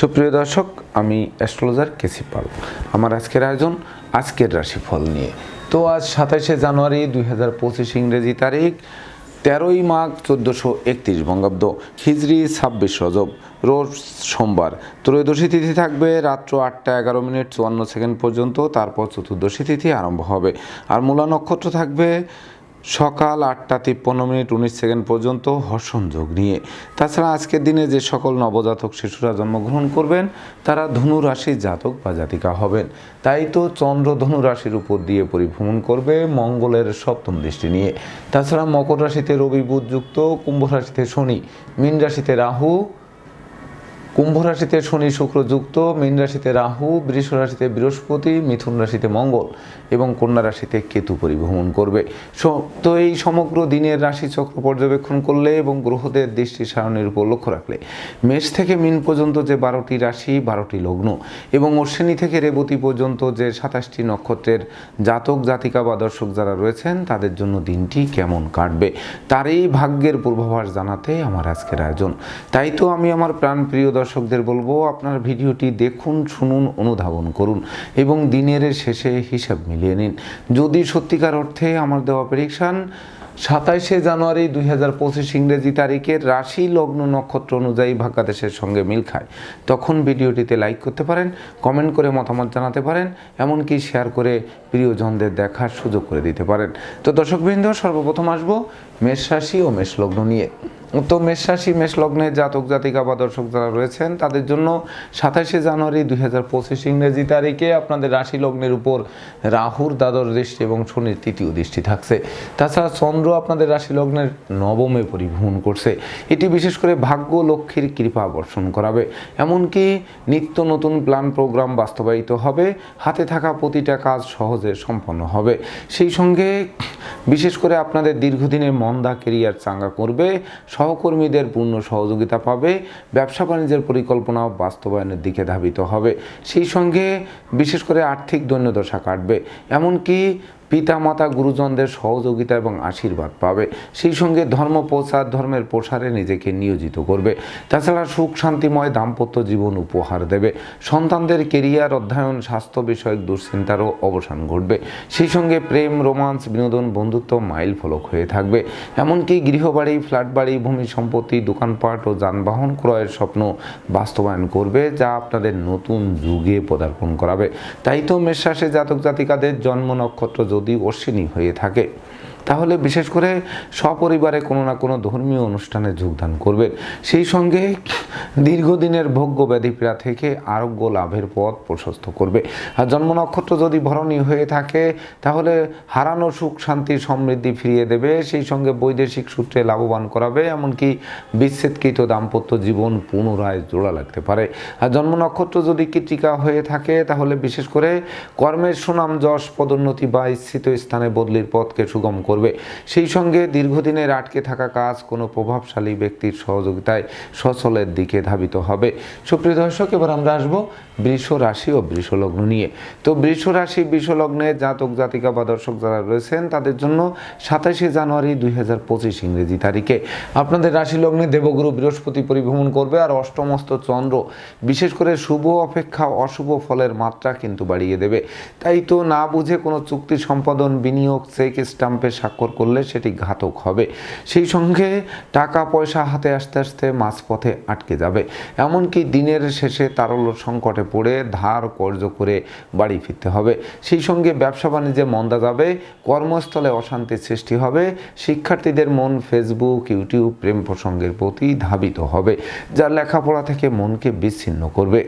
সুপ্রিয় দর্শক, আমি অ্যাস্ট্রোলজার কেসি পাল। আমার আজকের আয়োজন আজকের রাশিফল নিয়ে। তো আজ সাতাশে জানুয়ারি দুই হাজার পঁচিশ ইংরেজি তারিখ, তেরোই মাঘ চোদ্দোশো একত্রিশ বঙ্গাব্দ হিজড়ি ছাব্বিশ রজব, রোজ সোমবার। ত্রয়োদশী তিথি থাকবে রাত্র আটটা এগারো মিনিট চুয়ান্ন সেকেন্ড পর্যন্ত, তারপর চতুর্দশী তিথি আরম্ভ হবে। আর মূলা নক্ষত্র থাকবে সকাল আটটা তিপ্পান্ন মিনিট উনিশ সেকেন্ড পর্যন্ত হর্ষণ যোগ নিয়ে। তাছাড়া আজকের দিনে যে সকল নবজাতক শিশুরা জন্মগ্রহণ করবেন, তারা ধনু রাশির জাতক বা জাতিকা হবেন। তাই তো চন্দ্র ধনু রাশির উপর দিয়ে পরিভ্রমণ করবে মঙ্গলের সপ্তম দৃষ্টি নিয়ে। তাছাড়া মকর রাশিতে রবি বুধ যুক্ত, কুম্ভ রাশিতে শনি, মীন রাশিতে রাহু কুম্ভ রাশিতে শনি শুক্র যুক্ত, মীন রাশিতে রাহু, বৃষ রাশিতে বৃহস্পতি, মিথুন রাশিতে মঙ্গল এবং কন্যা রাশিতে কেতু পরিভ্রমণ করবে। তো এই সমগ্র দিনের রাশি চক্র পর্যবেক্ষণ করলে এবং গ্রহদের দৃষ্টি সারণীর উপর লক্ষ্য রাখলে মেষ থেকে মিন পর্যন্ত যে বারোটি রাশি, বারোটি লগ্ন এবং অশ্বিনী থেকে রেবতী পর্যন্ত যে সাতাশটি নক্ষত্রের জাতক, জাতিকা বা দর্শক যারা রয়েছেন, তাদের জন্য দিনটি কেমন কাটবে? তার এই ভাগ্যের পূর্বাভাস জানাতে আমার আজকের আয়োজন। তাই তো আমি আমার প্রাণপ্রিয় দর্শকদের বলব, আপনার ভিডিওটি দেখুন, শুনুন, অনুধাবন করুন এবং দিনের শেষে হিসাব মিলিয়ে নিন। যদি সত্যিকার অর্থে আমার দেওয়া প্রেডিকশান সাতাইশে জানুয়ারি দুই হাজার পঁচিশ ইংরেজি তারিখের রাশি লগ্ন নক্ষত্র অনুযায়ী ভাগ্যাদেশের সঙ্গে মিল খায়। তখন ভিডিওটিতে লাইক করতে পারেন কমেন্ট করে মতামত জানাতে পারেন, এমনকি শেয়ার করে প্রিয়জনদের দেখার সুযোগ করে দিতে পারেন। তো দর্শকবৃন্দ, সর্বপ্রথম আসব মেষ রাশি ও মেষ লগ্ন নিয়ে। তো মেষ রাশি মেষ লগ্নের জাতক, জাতিকা বা দর্শক যারা রয়েছেন, তাদের জন্য সাতাশে জানুয়ারি দুই হাজার পঁচিশ ইংরেজি তারিখে আপনাদের রাশি লগ্নের উপর রাহুর দ্বাদশ দৃষ্টি এবং শনির তৃতীয় দৃষ্টি থাকছে। তাছাড়া চন্দ্র আপনাদের রাশি লগ্নের নবমে পরিভ্রমণ করছে। এটি বিশেষ করে ভাগ্য লক্ষ্মীর কৃপা বর্ষণ করাবে। এমনকি নিত্য নতুন প্ল্যান প্রোগ্রাম বাস্তবায়িত হবে। হাতে থাকা প্রতিটা কাজ সহজে সম্পন্ন হবে। সেই সঙ্গে বিশেষ করে আপনাদের দীর্ঘদিনের মন্দা কেরিয়ার চাঙ্গা করবে। সহকর্মীদের পূর্ণ সহযোগিতা পাবে, ব্যবসা বাণিজ্যের পরিকল্পনা বাস্তবায়নের দিকে ধাবিত হবে। সেই সঙ্গে বিশেষ করে আর্থিক দৈন্যদশা কাটবে। এমনকি পিতামাতা গুরুজনদের সহযোগিতা এবং আশীর্বাদ পাবে। সেই সঙ্গে ধর্ম প্রচার, ধর্মের প্রসারে নিজেকে নিয়োজিত করবে। তাছাড়া সুখ, শান্তিময়, দাম্পত্য জীবন উপহার দেবে। সন্তানদের কেরিয়ার, অধ্যয়ন, স্বাস্থ্য বিষয়ক দুশ্চিন্তারও অবসান ঘটবে। সেই সঙ্গে প্রেম, রোমান্স, বিনোদন, বন্ধুত্ব মাইল ফলক হয়ে থাকবে। এমনকি গৃহবাড়ি ফ্ল্যাট বাড়ি ভূমি সম্পত্তি, দোকানপাট ও যানবাহন ক্রয়ের স্বপ্ন বাস্তবায়ন করবে, যা আপনাদের নতুন যুগে পদার্পণ করাবে। তাই তো মেষরাশি জাতক জাতিকাদের জন্ম নক্ষত্র যদি অশ্বিনী হয়ে থাকে। তাহলে বিশেষ করে সপরিবারে কোনো না কোনো ধর্মীয় অনুষ্ঠানে যোগদান করবেন। সেই সঙ্গে দীর্ঘদিনের ভোগ্য ব্যাধিপীড়া থেকে আরোগ্য লাভের পথ প্রশস্ত করবে। আর জন্ম নক্ষত্র যদি ভরণী হয়ে থাকে, তাহলে হারানো সুখ, শান্তি, সমৃদ্ধি ফিরিয়ে দেবে। সেই সঙ্গে বৈদেশিক সূত্রে লাভবান করাবে, এমনকি বিচ্ছেদকৃত দাম্পত্য জীবন পুনরায় জোড়া লাগতে পারে। আর জন্ম নক্ষত্র যদি কৃতিকা হয়ে থাকে, তাহলে বিশেষ করে কর্মের সুনাম, যশ, পদোন্নতি বা ইচ্ছিত স্থানে বদলির পথকে সুগম করবে। সেই সঙ্গে দীর্ঘদিনের আটকে থাকা কাজ কোনো প্রভাবশালী ব্যক্তির সহযোগিতায় সচলের দিকে ধাবিত হবে। সুপ্রিয় দর্শক, এবার আমরা আসব বৃষ রাশি ও বৃষলগ্ন নিয়ে। তো বৃষ রাশি, বৃষ লগ্নে জাতক, জাতিকা বা দর্শক যারা রয়েছেন, তাদের জন্য সাতাশে জানুয়ারি দুই হাজার পঁচিশ ইংরেজি তারিখে। আপনাদের রাশি লগ্নে দেবগুরু বৃহস্পতি পরিভ্রমণ করবে আর অষ্টমস্ত চন্দ্র, বিশেষ করে শুভ অপেক্ষা, অশুভ ফলের মাত্রা কিন্তু বাড়িয়ে দেবে। তাই তো না বুঝে কোনো চুক্তি সম্পাদন, বিনিয়োগ, চেক স্টাম্পে স্বাক্ষর করলে সেটি ঘাতক হবে। সেই সঙ্গে টাকা পয়সা হাতে আসতে আসতে মাঝপথে আটকে যাবে। এমনকি দিনের শেষে তারল্য সংকটে পড়ে ধার কর্য করে বাড়ি ফিরতে হবে। সেই সঙ্গে ব্যবসা বাণিজ্যে মন্দা যাবে, কর্মস্থলে অশান্তির সৃষ্টি হবে, শিক্ষার্থীদের মন ফেসবুক ইউটিউব প্রেম প্রসঙ্গের প্রতি ধাবিত হবে, যা লেখাপড়া থেকে মনকে বিচ্ছিন্ন করবে।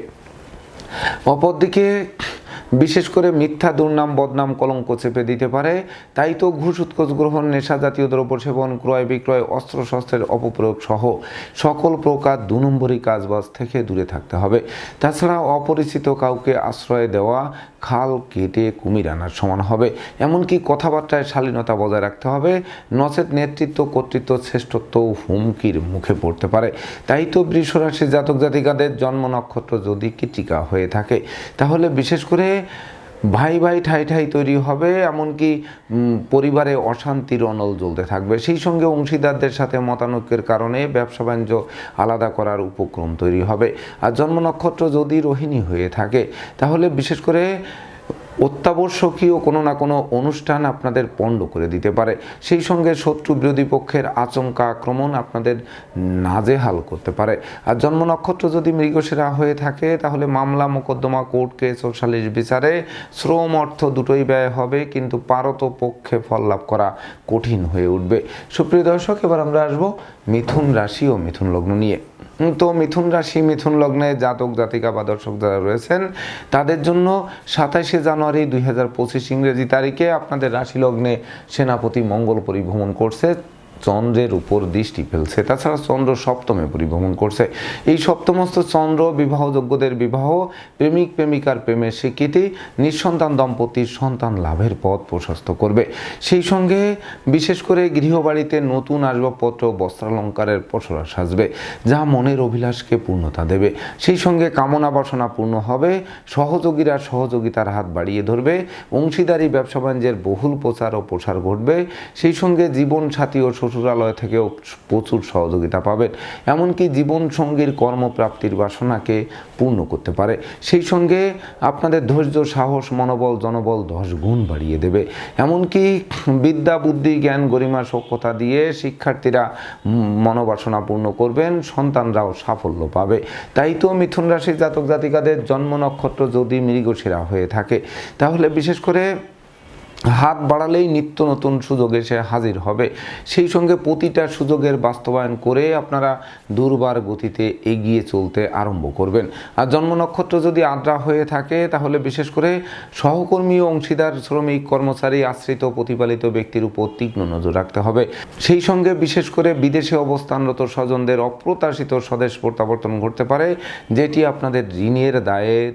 অপরদিকে বিশেষ করে মিথ্যা, দুর্নাম, বদনাম, কলঙ্ক চেপে দিতে পারে। তাই তো ঘুষ, উৎকোচ গ্রহণ, নেশা জাতীয় দ্রব্য সেবন, ক্রয় বিক্রয় অস্ত্রশস্ত্রের অপপ্রয়োগ সহ সকল প্রকার দু নম্বরী কাজবাজ থেকে দূরে থাকতে হবে। তাছাড়া অপরিচিত কাউকে আশ্রয় দেওয়া, খাল কেটে কুমির আনার সমান হবে। এমনকি কথাবার্তায় শালীনতা বজায় রাখতে হবে। নচেত নেতৃত্ব, কর্তৃত্ব, শ্রেষ্ঠত্ব হুমকির মুখে পড়তে পারে। তাই তো বৃষরাশি জাতক জাতিকাদের জন্ম নক্ষত্র যদি কৃতিকা হয়ে থাকে, তাহলে বিশেষ করে ভাই ভাই ঠাই ঠাই তৈরি হবে, এমনকি পরিবারে অশান্তির অনল জ্বলতে থাকবে। সেই সঙ্গে অংশীদারদের সাথে মতানৈক্যের কারণে ব্যবসা বাণিজ্য আলাদা করার উপক্রম তৈরি হবে। আর জন্ম নক্ষত্র যদি রোহিণী হয়ে থাকে, তাহলে বিশেষ করে অত্যাবশ্যকীয় কোনো না কোনো অনুষ্ঠান আপনাদের পণ্ড করে দিতে পারে। সেই সঙ্গে শত্রু বিরোধী পক্ষের আচমকা আক্রমণ আপনাদের নাজেহাল করতে পারে। আর জন্ম নক্ষত্র যদি মৃগশিরা হয়ে থাকে, তাহলে মামলা, মোকদ্দমা, কোর্ট কেস ও সালিশ বিচারে শ্রম অর্থ দুটোই ব্যয় হবে, কিন্তু পারত পক্ষে ফল লাভ করা কঠিন হয়ে উঠবে। সুপ্রিয় দর্শক, এবার আমরা আসব মিথুন রাশি ও মিথুন লগ্ন নিয়ে। তো মিথুন রাশি, মিথুন লগ্নে জাতক, জাতিকা বা দর্শক যারা রয়েছেন, তাদের জন্য সাতাশে জানুয়ারি দুই হাজার পঁচিশ ইংরেজি তারিখে আপনাদের রাশি লগ্নে সেনাপতি মঙ্গল পরিভ্রমণ করছে। চন্দ্রের উপর দৃষ্টি ফেলছে। তাছাড়া চন্দ্র সপ্তমে পরিভ্রমণ করছে। এই সপ্তমস্ত চন্দ্র বিবাহযোগ্যদের বিবাহ, প্রেমিক, প্রেমিকার প্রেমের স্বীকৃতি, নিঃসন্তান দম্পতির সন্তান লাভের পথ প্রশস্ত করবে। সেই সঙ্গে বিশেষ করে গৃহবাড়িতে নতুন আসবাবপত্র, বস্ত্রালঙ্কারের পসরা সাজবে, যা মনের অভিলাষকে পূর্ণতা দেবে। সেই সঙ্গে কামনা বাসনা পূর্ণ হবে, সহযোগীরা সহযোগিতার হাত বাড়িয়ে ধরবে, অংশীদারি, ব্যবসা বাণিজ্যের বহুল প্রচার ও প্রসার ঘটবে। সেই সঙ্গে জীবন সাথী ও শ্বশুরালয় থেকেও প্রচুর সহযোগিতা পাবেন। এমনকি জীবন সঙ্গীর কর্মপ্রাপ্তির বাসনাকে পূর্ণ করতে পারে। সেই সঙ্গে আপনাদের ধৈর্য, সাহস, মনোবল, জনবল দশ গুণ বাড়িয়ে দেবে। এমনকি বিদ্যা, বুদ্ধি, জ্ঞান, গরিমা সক্ষতা দিয়ে শিক্ষার্থীরা মনোবাসনা পূর্ণ করবেন, সন্তানরাও সাফল্য পাবে। তাই তো মিথুন রাশির জাতক জাতিকাদের জন্ম নক্ষত্র যদি মৃগশিরা হয়ে থাকে, তাহলে বিশেষ করে হাত বাড়ালেই নিত্য নতুন সুযোগ এসে হাজির হবে। সেই সঙ্গে প্রতিটা সুযোগের বাস্তবায়ন করে আপনারা দুর্বার গতিতে এগিয়ে চলতে আরম্ভ করবেন। আর জন্ম নক্ষত্র যদি আদ্রা হয়ে থাকে, তাহলে বিশেষ করে সহকর্মী অংশীদার, শ্রমিক, কর্মচারী আশ্রিত, প্রতিপালিত ব্যক্তির উপর তীক্ষ্ণ নজর রাখতে হবে। সেই সঙ্গে বিশেষ করে বিদেশে অবস্থানরত স্বজনদের অপ্রত্যাশিত স্বদেশ প্রত্যাবর্তন ঘটতে পারে, যেটি আপনাদের ঋণের দায়ে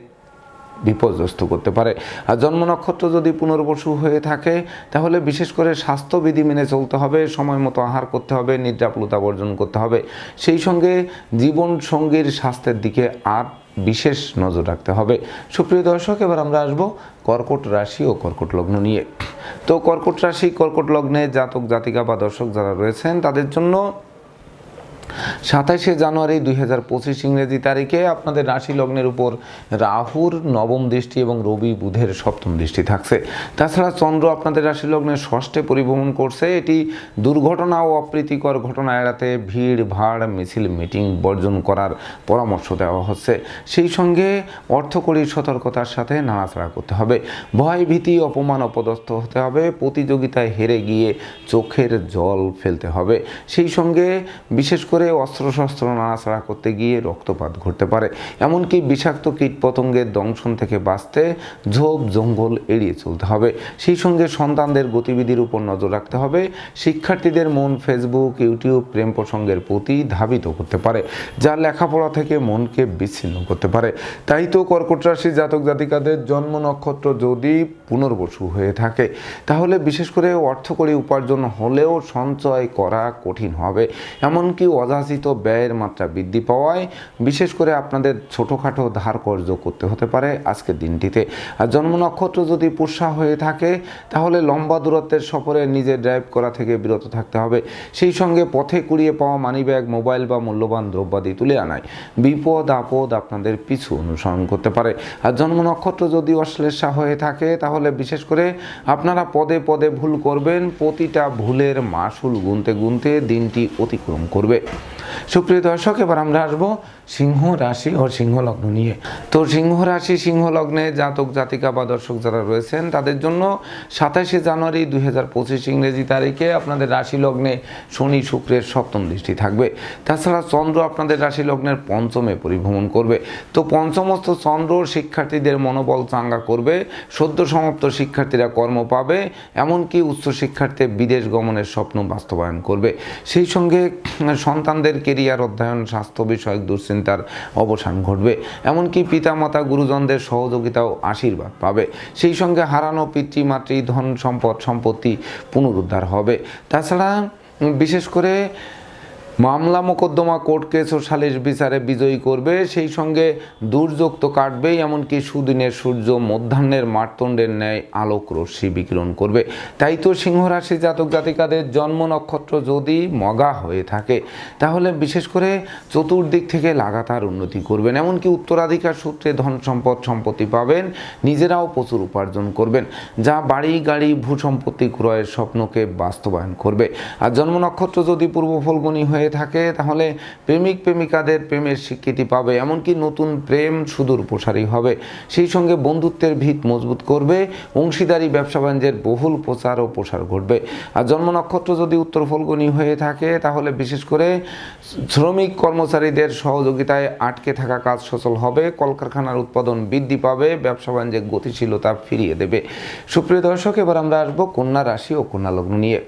বিপর্যস্ত করতে পারে। আর জন্ম নক্ষত্র যদি পুনর্বসু হয়ে থাকে, তাহলে বিশেষ করে স্বাস্থ্যবিধি মেনে চলতে হবে, সময় মতো আহার করতে হবে, নিদ্রাপ্লতা বর্জন করতে হবে। সেই সঙ্গে জীবন সঙ্গীর স্বাস্থ্যের দিকে আর বিশেষ নজর রাখতে হবে। সুপ্রিয় দর্শক, এবার আমরা আসব কর্কট রাশি ও কর্কট লগ্ন নিয়ে। তো কর্কট রাশি, কর্কট লগ্নে জাতক জাতিকা বা দর্শক যারা রয়েছেন, তাদের জন্য সাতাশে জানুয়ারি দুই হাজার পঁচিশ ইংরেজি তারিখে আপনাদের রাশি লগ্নের উপর রাহুর নবম দৃষ্টি এবং রবি বুধের সপ্তম দৃষ্টি থাকছে। তাছাড়া চন্দ্র আপনাদের রাশি লগ্নের ষষ্ঠে পরিভ্রমণ করছে। এটি দুর্ঘটনা ও অপ্রীতিকর ঘটনা এড়াতে ভিড়, ভাড়, মিছিল, মিটিং বর্জন করার পরামর্শ দেওয়া হচ্ছে। সেই সঙ্গে অর্থকরীর সতর্কতার সাথে নাড়াচাড়া করতে হবে। ভয়, ভীতি, অপমান, অপদস্থ হতে হবে। প্রতিযোগিতায় হেরে গিয়ে চোখের জল ফেলতে হবে। সেই সঙ্গে বিশেষ করে অস্ত্রশস্ত্র নাড়াচাড়া করতে গিয়ে রক্তপাত ঘটতে পারে। এমনকি বিষাক্ত কীটপতঙ্গের দংশন থেকে বাঁচতে ঝোপ জঙ্গল এড়িয়ে চলতে হবে। সেই সঙ্গে সন্তানদের গতিবিধির উপর নজর রাখতে হবে। শিক্ষার্থীদের মন ফেসবুক, ইউটিউব, প্রেম প্রসঙ্গের প্রতি ধাবিত করতে পারে, যা লেখাপড়া থেকে মনকে বিচ্ছিন্ন করতে পারে। তাই তো কর্কট রাশি জাতক জাতিকাদের জন্ম নক্ষত্র যদি পুনর্বসু হয়ে থাকে, তাহলে বিশেষ করে অর্থকরী উপার্জন হলেও সঞ্চয় করা কঠিন হবে। এমনকি অযাচিত ব্যয়ের মাত্রা বৃদ্ধি পাওয়ায় বিশেষ করে আপনাদের ছোটোখাটো ধার কর্য করতে হতে পারে আজকের দিনটিতে। আর জন্ম নক্ষত্র যদি পুষা হয়ে থাকে, তাহলে লম্বা দূরত্বের সফরে নিজে ড্রাইভ করা থেকে বিরত থাকতে হবে। সেই সঙ্গে পথে কুড়িয়ে পাওয়া মানিব্যাগ মোবাইল বা মূল্যবান দ্রব্যাদি তুলে আনায়। বিপদ আপদ আপনাদের পিছু অনুসরণ করতে পারে। আর জন্ম নক্ষত্র যদি অশ্লেষা হয়ে থাকে, তাহলে বিশেষ করে আপনারা পদে পদে ভুল করবেন, প্রতিটা ভুলের মাসুল গুনতে গুনতে দিনটি অতিক্রম করবে। সুপ্রিয় দর্শক, এবার আমরা আসব সিংহ রাশি ও সিংহ লগ্ন নিয়ে। তো সিংহ রাশি সিংহ লগ্নে জাতক, জাতিকা বা দর্শক যারা রয়েছেন, তাদের জন্য সাতাশে জানুয়ারি দুই হাজার পঁচিশ ইংরেজি তারিখে আপনাদের রাশি লগ্নে শনি শুক্রের সপ্তম দৃষ্টি থাকবে। তাছাড়া চন্দ্র আপনাদের রাশি লগ্নের পঞ্চমে পরিভ্রমণ করবে। তো পঞ্চমস্ত চন্দ্র শিক্ষার্থীদের মনোবল চাঙ্গা করবে, সদ্য সমাপ্ত শিক্ষার্থীরা কর্ম পাবে, এমনকি উচ্চ শিক্ষার্থী বিদেশ গমনের স্বপ্ন বাস্তবায়ন করবে। সেই সঙ্গে সন্তানদের কেরিয়ার অধ্যয়ন, স্বাস্থ্য বিষয়ক দুশ্চিন্তার অবসান ঘটবে। এমনকি পিতামাতা, গুরুজনদের সহযোগিতাও আশীর্বাদ পাবে। সেই সঙ্গে হারানো পিতৃমাতৃ ধন সম্পদ, সম্পত্তি পুনরুদ্ধার হবে। তাছাড়া বিশেষ করে মামলা মোকদ্দমা কোর্ট কেস ও সালিশ বিচারে বিজয়ী করবে, সেই সঙ্গে দুর্যোগ তো কাটবেই, এমনকি সুদিনের সূর্য মধ্যাহ্নের মারতণ্ডের ন্যায় আলোক রশ্মি বিকিরণ করবে। তাই তো সিংহ রাশি জাতক জাতিকাদের জন্ম নক্ষত্র যদি মগা হয়ে থাকে, তাহলে বিশেষ করে চতুর্দিক থেকে লাগাতার উন্নতি করবেন। এমনকি উত্তরাধিকার সূত্রে ধন সম্পদ সম্পত্তি পাবেন, নিজেরাও প্রচুর উপার্জন করবেন, যা বাড়ি, গাড়ি, ভূ সম্পত্তি ক্রয়ের স্বপ্নকে বাস্তবায়ন করবে। আর জন্ম নক্ষত্র যদি পূর্ব ফলগুনি হয়ে থাকে, তাহলে প্রেমিক প্রেমিকাদের প্রেমের স্বীকৃতি পাবে। এমনকি নতুন প্রেম সুদূর প্রসারী হবে। সেই সঙ্গে বন্ধুত্বের ভিত মজবুত করবে। অংশীদারি, ব্যবসা বাণিজ্যের বহুল প্রচার ও প্রসার ঘটবে। আর জন্ম নক্ষত্র যদি উত্তর ফলগুনি হয়ে থাকে, তাহলে বিশেষ করে শ্রমিক কর্মচারীদের সহযোগিতায় আটকে থাকা কাজ সচল হবে। কলকারখানার উৎপাদন বৃদ্ধি পাবে। ব্যবসা বাণিজ্যের গতিশীলতা ফিরিয়ে দেবে। সুপ্রিয় দর্শক, এবার আমরা আসব কন্যা রাশি ও কন্যা লগ্ন নিয়ে।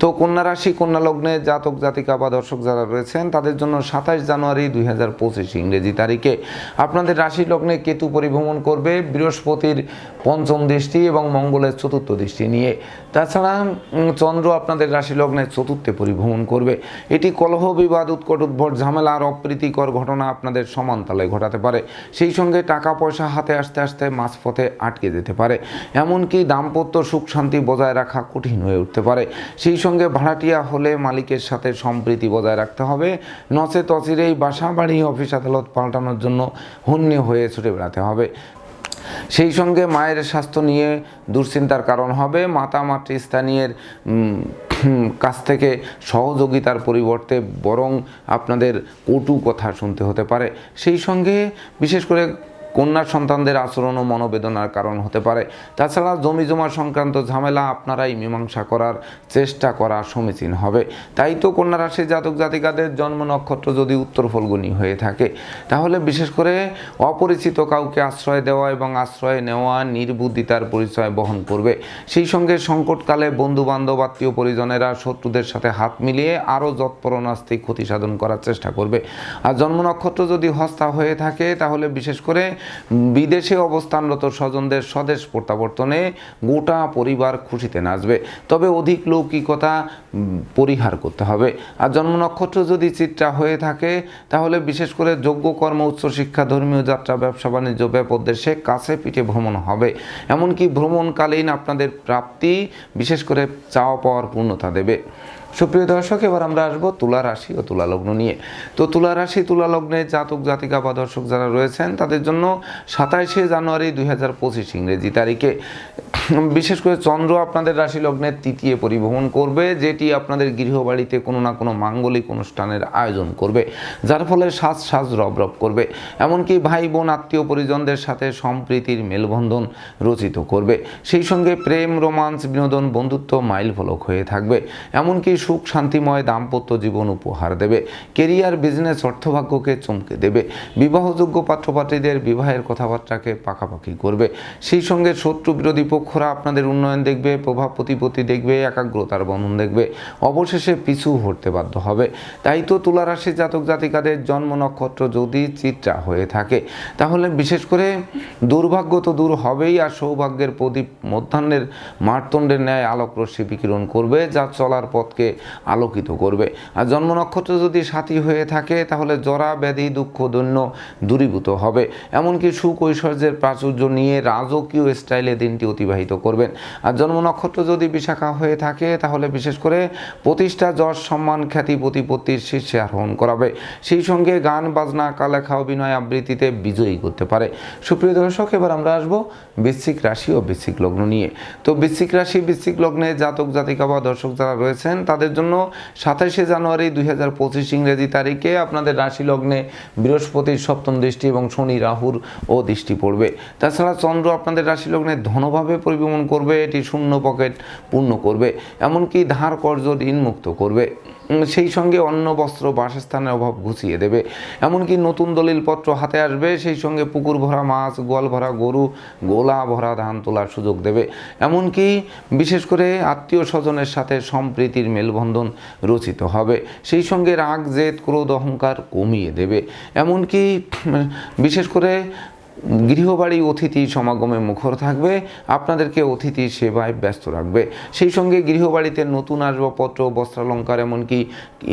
তো কন্যা রাশি, কন্যা লগ্নে জাতক, জাতিকা বা দর্শক যারা রয়েছেন, তাদের জন্য সাতাশ জানুয়ারি দুই হাজার পঁচিশ ইংরেজি তারিখে আপনাদের রাশি লগ্নে কেতু পরিভ্রমণ করবে, বৃহস্পতির পঞ্চম দৃষ্টি এবং মঙ্গলের চতুর্থ দৃষ্টি নিয়ে। তাছাড়া চন্দ্র আপনাদের রাশি লগ্নে চতুর্থে পরিভ্রমণ করবে। এটি কলহ, বিবাদ, উৎকট, উদ্ভট, ঝামেলা আর অপ্রীতিকর ঘটনা আপনাদের সমানতালে ঘটাতে পারে। সেই সঙ্গে টাকা পয়সা হাতে আসতে আসতে মাঝপথে আটকে যেতে পারে। এমনকি দাম্পত্য সুখ শান্তি বজায় রাখা কঠিন হয়ে উঠতে পারে। সেই সঙ্গে ভাড়াটিয়া হলে মালিকের সাথে সম্প্রীতি বজায় রাখতে হবে। নচে তচিরেই বাসা বাড়ি, অফিস আদালত পাল্টানোর জন্য হন্যে হয়ে ছুটে বেড়াতে হবে। সেই সঙ্গে মায়ের স্বাস্থ্য নিয়ে দুশ্চিন্তার কারণ হবে। মাতা মাতৃস্থানীয়ের কাছ থেকে সহযোগিতার পরিবর্তে বরং আপনাদের কটু কথা শুনতে হতে পারে। সেই সঙ্গে বিশেষ করে কন্যা সন্তানদের আচরণ ও মনোবেদনার কারণ হতে পারে। তাছাড়া জমি জমা সংক্রান্ত ঝামেলা আপনারাই মীমাংসা করার চেষ্টা করা সমীচীন হবে। তাই তো কন্যা রাশির জাতক জাতিকাদের জন্ম নক্ষত্র যদি উত্তর ফলগুনি হয়ে থাকে, তাহলে বিশেষ করে অপরিচিত কাউকে আশ্রয় দেওয়া এবং আশ্রয় নেওয়া নির্বুদ্ধিতার পরিচয় বহন করবে। সেই সঙ্গে সংকটকালে বন্ধু বান্ধব আত্মীয় পরিজনেরা শত্রুদের সাথে হাত মিলিয়ে আরও যৎপরণাস্তিক ক্ষতি সাধন করার চেষ্টা করবে। আর জন্ম নক্ষত্র যদি হস্তা হয়ে থাকে, তাহলে বিশেষ করে বিদেশে অবস্থানরত স্বজনদের স্বদেশ প্রত্যাবর্তনে গোটা পরিবার খুশিতে নাচবে। তবে অধিক লৌকিকতা পরিহার করতে হবে। আর জন্ম নক্ষত্র যদি চিত্রা হয়ে থাকে, তাহলে বিশেষ করে যোগ্য কর্ম উচ্চশিক্ষা ধর্মীয় যাত্রা, ব্যবসা, বাণিজ্য ব্যাপদেশে কাছে পিঠে ভ্রমণ হবে। এমনকি ভ্রমণকালীন আপনাদের প্রাপ্তি বিশেষ করে চাওয়া পাওয়ার পূর্ণতা দেবে। সুপ্রিয় দর্শক, এবার আমরা আসব তুলা রাশি ও তুলা লগ্ন নিয়ে। তো তুলা রাশি, তুলা লগ্নে জাতক, জাতিকা বা দর্শক যারা রয়েছেন, তাদের জন্য সাতাইশে জানুয়ারি দুই হাজার পঁচিশ ইংরেজি তারিখে। বিশেষ করে চন্দ্র আপনাদের রাশি লগ্নের তৃতীয় পরিভ্রমণ করবে, যেটি আপনাদের গৃহবাড়িতে কোনো না কোনো মাঙ্গলিক অনুষ্ঠানের আয়োজন করবে, যার ফলে সাজ সাজ রব রব করবে। এমনকি ভাই বোন, আত্মীয় পরিজনদের সাথে সম্প্রীতির মেলবন্ধন রচিত করবে। সেই সঙ্গে প্রেম, রোমান্স, বিনোদন, বন্ধুত্ব মাইল ফলক হয়ে থাকবে। এমনকি সুখ, শান্তিময় দাম্পত্য জীবন উপহার দেবে। কেরিয়ার, বিজনেস, অর্থভাগ্যকে চমকে দেবে। বিবাহযোগ্য পাত্রপাত্রীদের বিবাহের কথাবার্তাকে পাকাপাকি করবে। সেই সঙ্গে শত্রু বিরোধী পক্ষরা আপনাদের উন্নয়ন দেখবে, প্রভাব প্রতিপত্তি দেখবে, একাগ্রতার বন্ধন দেখবে। অবশেষে পিছু হতে বাধ্য হবে। তাই তো তুলা রাশি জাতক জাতিকাদের জন্ম নক্ষত্র যদি চিত্রা হয়ে থাকে, তাহলে বিশেষ করে দুর্ভাগ্য তো দূর হবেই আর সৌভাগ্যের প্রদীপ মধ্যাহ্নের মারতণ্ডের ন্যায় আলোক রশ্মি বিকিরণ করবে, যা চলার পথকে আলোকিত করবে। আর জন্ম নক্ষত্র যদি সাথী হয়ে থাকে, তাহলে জরা, ব্যাধি, দুঃখ, দৈন্য দূরীভূত হবে। এমনকি সুখ ঐশ্বর্যের প্রাচুর্য নিয়ে রাজকীয় স্টাইলে দিনটি অতিবাহিত করবেন। আর জন্ম নক্ষত্র যদি বিশাখা হয়ে থাকে, তাহলে বিশেষ করে প্রতিষ্ঠা, যশ, সম্মান, খ্যাতি, প্রতিপত্তির শীর্ষে আরোহণ করাবে। সেই সঙ্গে গান, বাজনা, কালেখা, অভিনয় আবৃত্তিতে বিজয়ী করতে পারে। সুপ্রিয় দর্শক, এবার আমরা আসব বৃশ্চিক রাশি ও বৃশ্চিক লগ্ন নিয়ে। তো বৃশ্চিক রাশি, বৃশ্চিক লগ্নে জাতক জাতিকা বা দর্শক যারা রয়েছেন, তাদের জন্য সাতাশে জানুয়ারি দুই হাজার পঁচিশ ইংরেজি তারিখে আপনাদের রাশি লগ্নে বৃহস্পতির সপ্তম দৃষ্টি এবং শনি রাহুর ও দৃষ্টি পড়বে। তাছাড়া চন্দ্র আপনাদের রাশি লগ্নে ধনভাবে পরিভ্রমণ করবে, এটি শূন্য পকেট পূর্ণ করবে, এমনকি ধার কর্জ ঋণ মুক্ত করবে। সেই সঙ্গে অন্ন, বস্ত্র, বাসস্থানের অভাব ঘুচিয়ে দেবে। এমনকি নতুন দলিলপত্র হাতে আসবে, সেই সঙ্গে পুকুর ভরা মাছ, গোয়াল ভরা গরু, গোলা ভরা ধান তোলার সুযোগ দেবে। এমনকি বিশেষ করে আত্মীয় স্বজনের সাথে সম্প্রীতির মেলবন্ধন রচিত হবে। সেই সঙ্গে রাগ, জেদ, ক্রোধ, অহংকার কমিয়ে দেবে। এমনকি বিশেষ করে গৃহবাড়ি অতিথি সমাগমে মুখর থাকবে, আপনাদেরকে অতিথি সেবায় ব্যস্ত রাখবে। সেই সঙ্গে গৃহবাড়িতে নতুন আসবাবপত্র, বস্ত্রালঙ্কার, এমনকি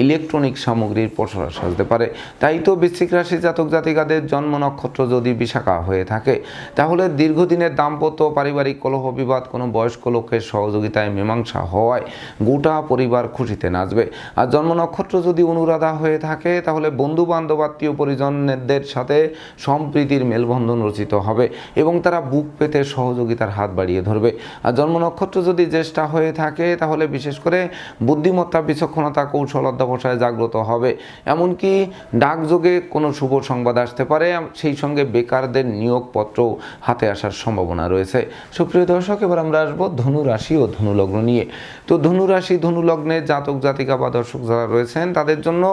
ইলেকট্রনিক সামগ্রীর পসরা সাজতে পারে। তাই তো বৃশ্চিক রাশি জাতক জাতিকাদের জন্ম নক্ষত্র যদি বিশাখা হয়ে থাকে, তাহলে দীর্ঘদিনের দাম্পত্য, পারিবারিক কলহ বিবাদ, কোনো বয়স্ক লোকের সহযোগিতায় মীমাংসা হওয়ায় গোটা পরিবার খুশিতে নাচবে। আর জন্ম নক্ষত্র যদি অনুরাধা হয়ে থাকে, তাহলে বন্ধু বান্ধব আত্মীয় পরিজনদের সাথে সম্প্রীতির মেলবন্ধন রচিত হবে এবং তারা বুক পেতে সহযোগিতার হাত বাড়িয়ে ধরবে। আর জন্ম নক্ষত্র যদি জ্যেষ্ঠা হয়ে থাকে, তাহলে বিশেষ করে বুদ্ধিমত্তা, বিচক্ষণতা, কৌশল অধ্যাবসায় জাগ্রত হবে। এমনকি ডাকযোগে কোনো শুভ সংবাদ আসতে পারে, সেই সঙ্গে বেকারদের নিয়োগপত্র হাতে আসার সম্ভাবনা রয়েছে। সুপ্রিয় দর্শক, এবার আমরা আসব ধনু রাশি ও ধনুলগ্ন নিয়ে। তো ধনু রাশি, ধনু জাতক, জাতিকা বা দর্শক যারা রয়েছেন, তাদের জন্য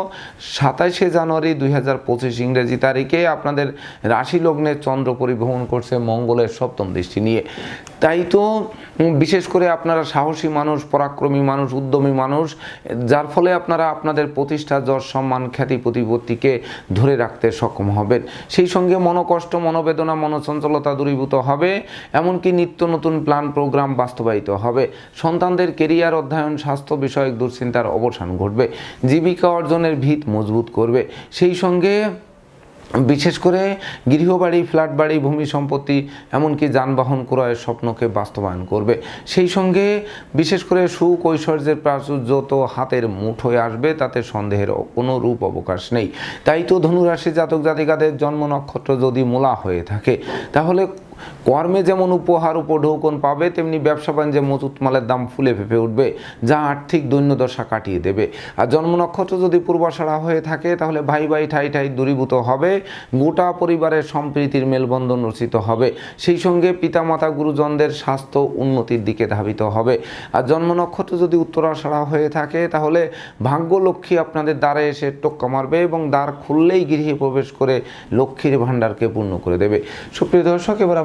সাতাইশে জানুয়ারি দুই হাজার পঁচিশ ইংরেজি তারিখে আপনাদের রাশি লগ্নে চন্দ্র পরিভ্রমণ করছে মঙ্গলের সপ্তম দৃষ্টি নিয়ে। তাই তো বিশেষ করে আপনারা সাহসী মানুষ, পরাক্রমী মানুষ, উদ্যমী মানুষ, যার ফলে আপনারা আপনাদের প্রতিষ্ঠা, যশ, সম্মান, খ্যাতি, প্রতিপত্তিকে ধরে রাখতে সক্ষম হবেন। সেই সঙ্গে মনোকষ্ট, মনোবেদনা, মনোচঞ্চলতা দূরীভূত হবে, এমনকি নিত্য নতুন প্ল্যান, প্রোগ্রাম বাস্তবায়িত হবে। সন্তানদের কেরিয়ার, অধ্যয়ন, স্বাস্থ্য বিষয়ক দুশ্চিন্তার অবসান ঘটবে। জীবিকা অর্জনের ভিত মজবুত করবে। সেই সঙ্গে বিশেষ করে গৃহবাড়ি ফ্ল্যাট বাড়ি, ভূমি সম্পত্তি, এমনকি যানবাহন ক্রয়ের স্বপ্নকে বাস্তবায়ন করবে। সেই সঙ্গে বিশেষ করে সুখ ঐশ্বর্যের প্রাচুর্য তো হাতের মুঠোয় আসবে, তাতে সন্দেহের কোনো রূপ অবকাশ নেই। তাই তো ধনুরাশি জাতক জাতিকাদের জন্ম নক্ষত্র যদি মূলা হয়ে থাকে, তাহলে কর্মে যেমন উপহার উপঢৌকন পাবে, তেমনি ব্যবসা বাণিজ্যে মজুত মালের দাম ফুলে ফেপে উঠবে, যা আর্থিক দৈন্যদশা কাটিয়ে দেবে। আর জন্ম নক্ষত্র যদি পূর্বাশাড়া হয়ে থাকে, তাহলে ভাই ভাই ঠাই ঠাই দূরীভূত হবে, গোটা পরিবারের সম্প্রীতির মেলবন্ধন রচিত হবে। সেই সঙ্গে পিতামাতা গুরুজনদের স্বাস্থ্য উন্নতির দিকে ধাবিত হবে। আর জন্ম নক্ষত্র যদি উত্তরাষাড়া হয়ে থাকে, তাহলে ভাগ্য লক্ষ্মী আপনাদের দ্বারে এসে টোক্কা মারবে এবং দ্বার খুললেই গৃহে প্রবেশ করে লক্ষ্মীর ভাণ্ডারকে পূর্ণ করে দেবে। সুপ্রিয় দর্শক, এবার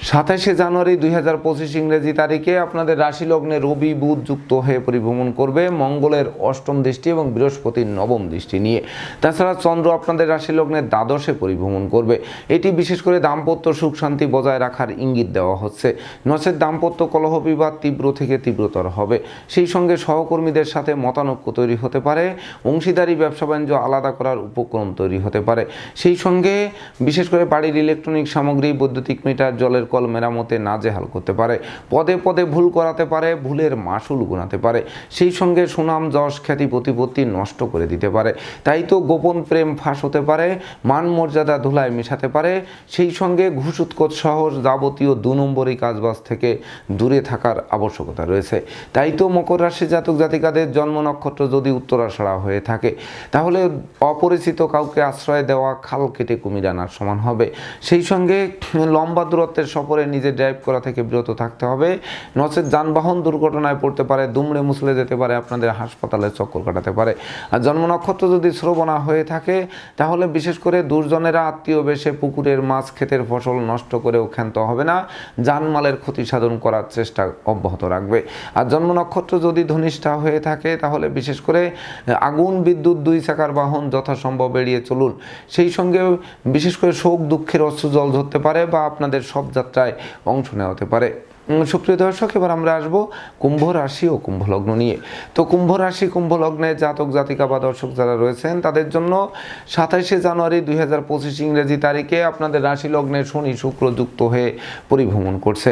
সাতাশে জানুয়ারি দুই হাজার পঁচিশ ইংরেজি তারিখে আপনাদের রাশি লগ্নে রবি, বুধ যুক্ত হয়ে পরিভ্রমণ করবে মঙ্গলের অষ্টম দৃষ্টি এবং বৃহস্পতির নবম দৃষ্টি নিয়ে। তাছাড়া চন্দ্র আপনাদের রাশি লগ্নের দ্বাদশে পরিভ্রমণ করবে। এটি বিশেষ করে দাম্পত্য সুখ শান্তি বজায় রাখার ইঙ্গিত দেওয়া হচ্ছে। নচেত দাম্পত্য কলহ বিবাদ তীব্র থেকে তীব্রতর হবে। সেই সঙ্গে সহকর্মীদের সাথে মতানৈক্য তৈরি হতে পারে। অংশীদারি, ব্যবসা বাণিজ্য আলাদা করার উপক্রম তৈরি হতে পারে। সেই সঙ্গে বিশেষ করে বাড়ির ইলেকট্রনিক সামগ্রী, বৈদ্যুতিক মিটার, জলের কল মেরামতে নাজেহাল করতে পারে, পদে পদে ভুল করাতে পারে, ভুলের মাসুল গুনাতে পারে, সেই সঙ্গে সুনাম, যশ, খ্যাতি, প্রতিপত্তি নষ্ট করে দিতে পারে। তাই তো গোপন প্রেম ফাঁস হতে পারে, মান মর্যাদা ধুলায় মেশাতে পারে, সেই সঙ্গে ঘুষ, উৎকোচ সহ যাবতীয় দু নম্বরই কাজবাজ থেকে দূরে থাকার আবশ্যকতা রয়েছে। তাই তো মকর রাশি জাতক জাতিকাদের জন্ম নক্ষত্র যদি উত্তরাষাড়া হয়ে থাকে, তাহলে অপরিচিত কাউকে আশ্রয় দেওয়া খাল কেটে কুমির আনার সমান হবে। সেই সঙ্গে লম্বা দূরত্বের সফরে নিজে ড্রাইভ করা থেকে বিরত থাকতে হবে। নচেত যানবাহন দুর্ঘটনায় পড়তে পারে, দুমড়ে মুসলে যেতে পারে, আপনাদের হাসপাতালে চক্কর কাটাতে পারে। আর জন্ম নক্ষত্র যদি শ্রবণা হয়ে থাকে, তাহলে বিশেষ করে দুর্জনেরা আত্মীয় বেশে পুকুরের মাছ, ক্ষেতের ফসল নষ্ট করেও ক্ষান্ত হবে না। জানমালের ক্ষতি সাধন করার চেষ্টা অব্যাহত রাখবে। আর জন্ম নক্ষত্র যদি ধনিষ্ঠা হয়ে থাকে, তাহলে বিশেষ করে আগুন, বিদ্যুৎ, দুই চাকার বাহন যথাসম্ভব এড়িয়ে চলুন। সেই সঙ্গে বিশেষ করে শোক, দুঃখের অশ্রু জল ধরতে পারে বা আপনাদের সব যাত্রায় অংশ নেওয়া হতে পারে। সুপ্রিয় দর্শক, এবার আমরা আসব কুম্ভ রাশি ও কুম্ভ লগ্ন নিয়ে। তো কুম্ভ রাশি, কুম্ভ লগ্নে জাতক, জাতিকা বা দর্শক যারা রয়েছেন, তাদের জন্য সাতাইশে জানুয়ারি দুই হাজার পঁচিশ ইংরেজি তারিখে আপনাদের রাশি লগ্নে শনি, শুক্র যুক্ত হয়ে পরিভ্রমণ করছে।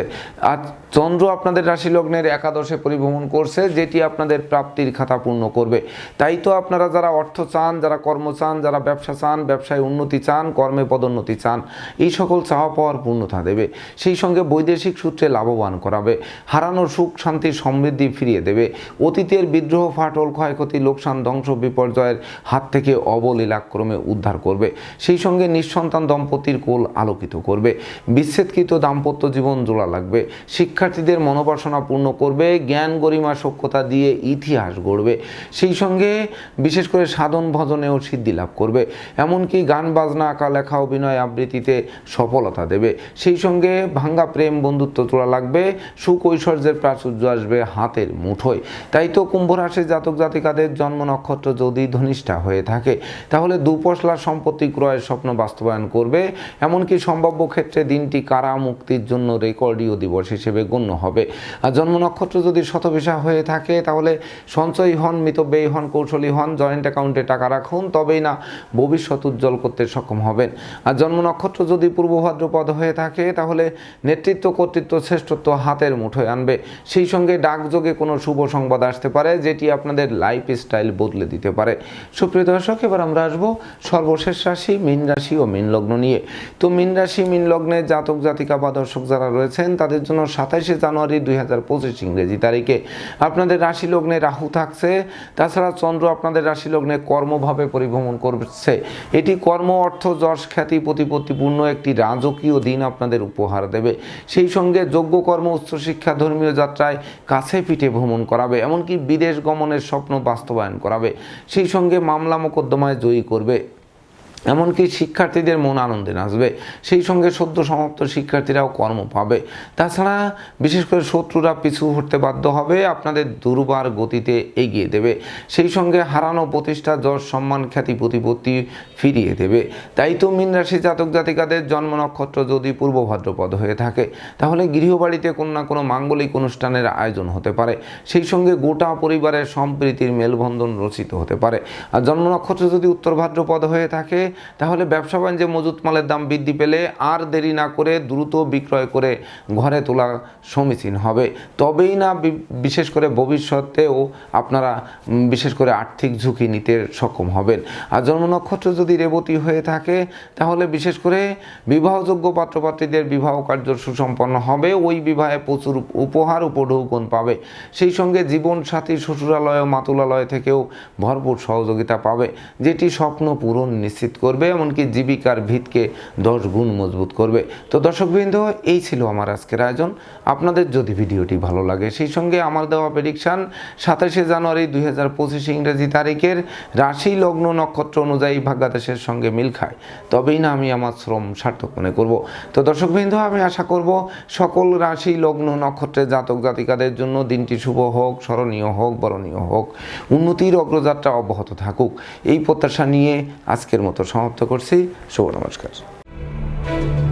আর চন্দ্র আপনাদের রাশি লগ্নের একাদশে পরিভ্রমণ করছে, যেটি আপনাদের প্রাপ্তির খাতা পূর্ণ করবে। তাই তো আপনারা যারা অর্থ চান, যারা কর্ম চান, যারা ব্যবসা চান, ব্যবসায় উন্নতি চান, কর্মে পদোন্নতি চান, এই সকল চাওয়া পাওয়ার পূর্ণতা দেবে। সেই সঙ্গে বৈদেশিক সূত্রে লাভবান করাবে। হারানো সুখ, শান্তি, সমৃদ্ধি ফিরিয়ে দেবে। অতীতের বিদ্রোহ, ফাটল, ক্ষয়ক্ষতি, লোকসান, ধ্বংস, বিপর্যয়ের হাত থেকে অবলীলাক্রমে উদ্ধার করবে। সেই সঙ্গে নিঃসন্তান দম্পতির কোল আলোকিত করবে। বিচ্ছেদকৃত দাম্পত্য জীবন জোড়া লাগবে। শিক্ষার্থীদের মনোবাসনা পূর্ণ করবে। জ্ঞান গরিমা সক্ষতা দিয়ে ইতিহাস গড়বে। সেই সঙ্গে বিশেষ করে সাধন ভজনেও সিদ্ধি লাভ করবে। এমনকি গান, বাজনা, আঁকা, লেখা, অভিনয় আবৃত্তিতে সফলতা দেবে। সেই সঙ্গে ভাঙ্গা প্রেম, বন্ধুত্ব জোড়া লাগবে। থাকবে সুখ ঐশ্বর্যের প্রাচুর্য আসবে হাতের মুঠোয়। তাই তো কুম্ভ রাশির জাতক জাতিকাদের জন্ম নক্ষত্র যদি ধনিষ্ঠা হয়ে থাকে, তাহলে দুপশলা সম্পত্তি ক্রয়ের স্বপ্ন বাস্তবায়ন করবে। এমনকি সম্ভাব্য ক্ষেত্রে দিনটি কারা মুক্তির জন্য রেকর্ডীয় দিবস হিসেবে গণ্য হবে। আর জন্ম নক্ষত্র যদি শতভিসা হয়ে থাকে, তাহলে সঞ্চয়ী হন, মিতব্যয়ী হন, কৌশলী হন, জয়েন্ট অ্যাকাউন্টে টাকা রাখুন, তবেই না ভবিষ্যৎ উজ্জ্বল করতে সক্ষম হবেন। আর জন্ম নক্ষত্র যদি পূর্ব ভাদ্রপদ হয়ে থাকে, তাহলে নেতৃত্ব কর্তৃত্ব শ্রেষ্ঠত্ব হাতের মুঠোয় আনবে। সেই সঙ্গে ডাকযোগে কোনো শুভ সংবাদ আসতে পারে, যেটি আপনাদের লাইফ স্টাইল বদলে দিতে পারে। সুপ্রিয় দর্শক, এবার আমরা আসব সর্বশেষ রাশি, মীন রাশি ও মীন লগ্ন নিয়ে। তো মীন রাশি, মীন লগ্নে জাতক, জাতিকা বা দর্শক যারা রয়েছেন, তাদের জন্য সাতাইশে জানুয়ারি দুই হাজার পঁচিশ ইংরেজি তারিখে। আপনাদের রাশি লগ্নে রাহু থাকছে, তাছাড়া চন্দ্র আপনাদের রাশি লগ্নে কর্মভাবে পরিভ্রমণ করছে। এটি কর্ম, অর্থ, যশ, খ্যাতি প্রতিপত্তিপূর্ণ একটি রাজকীয় দিন আপনাদের উপহার দেবে। সেই সঙ্গে যোগ্য কর্ম উচ্চশিক্ষা ধর্মীয় যাত্রায় কাছে পিঠে ভ্রমণ করাবে, এমনকি বিদেশ গমনের স্বপ্ন বাস্তবায়ন করাবে। সেই সঙ্গে মামলা মোকদ্দমায় জয়ী করবে। এমনকি শিক্ষার্থীদের মন আনন্দে নাচবে। সেই সঙ্গে সদ্য সমাপ্ত শিক্ষার্থীরাও কর্ম পাবে। তাছাড়া বিশেষ করে শত্রুরা পিছু হতে বাধ্য হবে, আপনাদের দুর্বার গতিতে এগিয়ে দেবে। সেই সঙ্গে হারানো প্রতিষ্ঠা, যশ, সম্মান, খ্যাতি, প্রতিপত্তি ফিরিয়ে দেবে। তাই তো মীন রাশি জাতক জাতিকাদের জন্ম নক্ষত্র যদি পূর্ব ভাদ্রপদ হয়ে থাকে, তাহলে গৃহবাড়িতে কোনো না কোনো মাঙ্গলিক অনুষ্ঠানের আয়োজন হতে পারে। সেই সঙ্গে গোটা পরিবারের সম্প্রীতির মেলবন্ধন রচিত হতে পারে। আর জন্ম নক্ষত্র যদি উত্তর ভাদ্রপদ হয়ে থাকে তাহলে ব্যবসা বাণিজ্যে মজুত মালের দাম বৃদ্ধি পেলে আর দেরি না করে দ্রুত বিক্রয় করে ঘরে তোলা সমীচীন হবে। তবেই না বিশেষ করে ভবিষ্যতেও আপনারা বিশেষ করে আর্থিক ঝুঁকি নিতে সক্ষম হবেন। আর জন্ম নক্ষত্র যদি রেবতী হয়ে থাকে, তাহলে বিশেষ করে বিবাহযোগ্য পাত্রপাত্রীদের বিবাহ কার্য সুসম্পন্ন হবে। ওই বিবাহে প্রচুর উপহার উপঢৌকন পাবে। সেই সঙ্গে জীবন সাথী শ্বশুরালয় মাতুলালয় থেকেও ভরপুর সহযোগিতা পাবে, যেটি স্বপ্ন পূরণ নিশ্চিত করবে, এমনকি জীবিকার ভিতকে দশ গুণ মজবুত করবে। তো দর্শকবৃন্দ, এই ছিল আমার আজকের আয়োজন। আপনাদের যদি ভিডিওটি ভালো লাগে, সেই সঙ্গে আমার দেওয়া প্রেডিকশান সাতাশে জানুয়ারি দুই হাজার পঁচিশ ইংরেজি তারিখের রাশি লগ্ন নক্ষত্র অনুযায়ী ভাগ্যাদেশের সঙ্গে মিল খায়। তবেই না আমি আমার শ্রম সার্থক মনে করব। তো দর্শকবৃন্দ, আমি আশা করব সকল রাশি লগ্ন নক্ষত্রের জাতক জাতিকাদের জন্য দিনটি শুভ হোক, স্মরণীয় হোক, বরণীয় হোক। উন্নতির অগ্রযাত্রা অব্যাহত থাকুক। এই প্রত্যাশা নিয়ে আজকের মতো সমাপ্ত করছি। শুভ নমস্কার।